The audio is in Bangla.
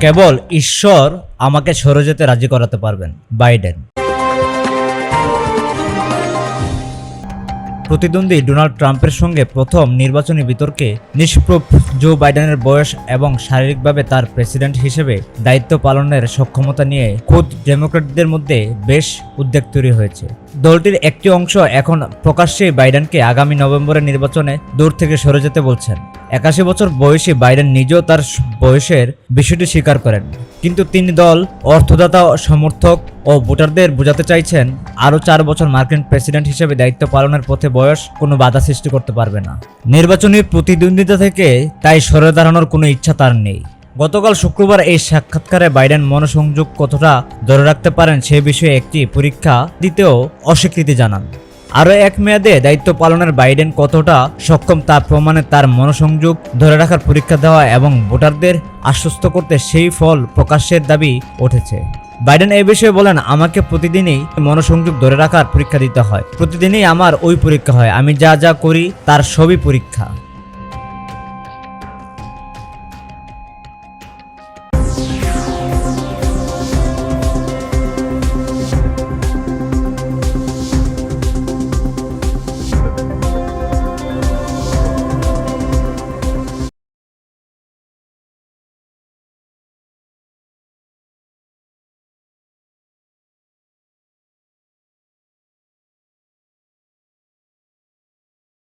কেবল ঈশ্বর আমাকে সরে যেতে রাজি করাতে পারবেন বাইডেন প্রতিদ্বন্দ্বী ডোনাল্ড ট্রাম্পের সঙ্গে প্রথম নির্বাচনী বিতর্কে নিষ্প্রভ জো বাইডেনের বয়স এবং শারীরিকভাবে তার প্রেসিডেন্ট হিসেবে দায়িত্ব পালনের সক্ষমতা নিয়ে খোদ ডেমোক্রেটদের মধ্যে বেশ উদ্বেগ তৈরি হয়েছে। দলটির একটি অংশ এখন প্রকাশ্যেই বাইডেনকে আগামী নভেম্বরের নির্বাচনে দূর থেকে সরে যেতে বলছেন। একাশি বছর বয়সী বাইডেন নিজেও তার বয়সের বিষয়টি স্বীকার করেন। কিন্তু তিনি দল, অর্থদাতা, সমর্থক ও ভোটারদের বোঝাতে চাইছেন, আরও চার বছর মার্কিন প্রেসিডেন্ট হিসেবে দায়িত্ব পালনের পথে বয়স কোনো বাধা সৃষ্টি করতে পারবে না। নির্বাচনী প্রতিদ্বন্দ্বিতা থেকে তাই সরে দাঁড়ানোর কোনো ইচ্ছা তার নেই। গতকাল শুক্রবার এই সাক্ষাৎকারে বাইডেন মনোসংযোগ কতটা ধরে রাখতে পারেন সে বিষয়ে একটি পরীক্ষা দিতেও অস্বীকৃতি জানান। আরও এক মেয়াদে দায়িত্ব পালনের বাইডেন কতটা সক্ষম তা প্রমাণে তার মনোসংযোগ ধরে রাখার পরীক্ষা দেওয়া এবং ভোটারদের আশ্বস্ত করতে সেই ফল প্রকাশের দাবি উঠেছে। বাইডেন এ বিষয়ে বলেন, আমাকে প্রতিদিনই মনোসংযোগ ধরে রাখার পরীক্ষা দিতে হয়। প্রতিদিনই আমার ওই পরীক্ষা হয়। আমি যা যা করি তার সবই পরীক্ষা।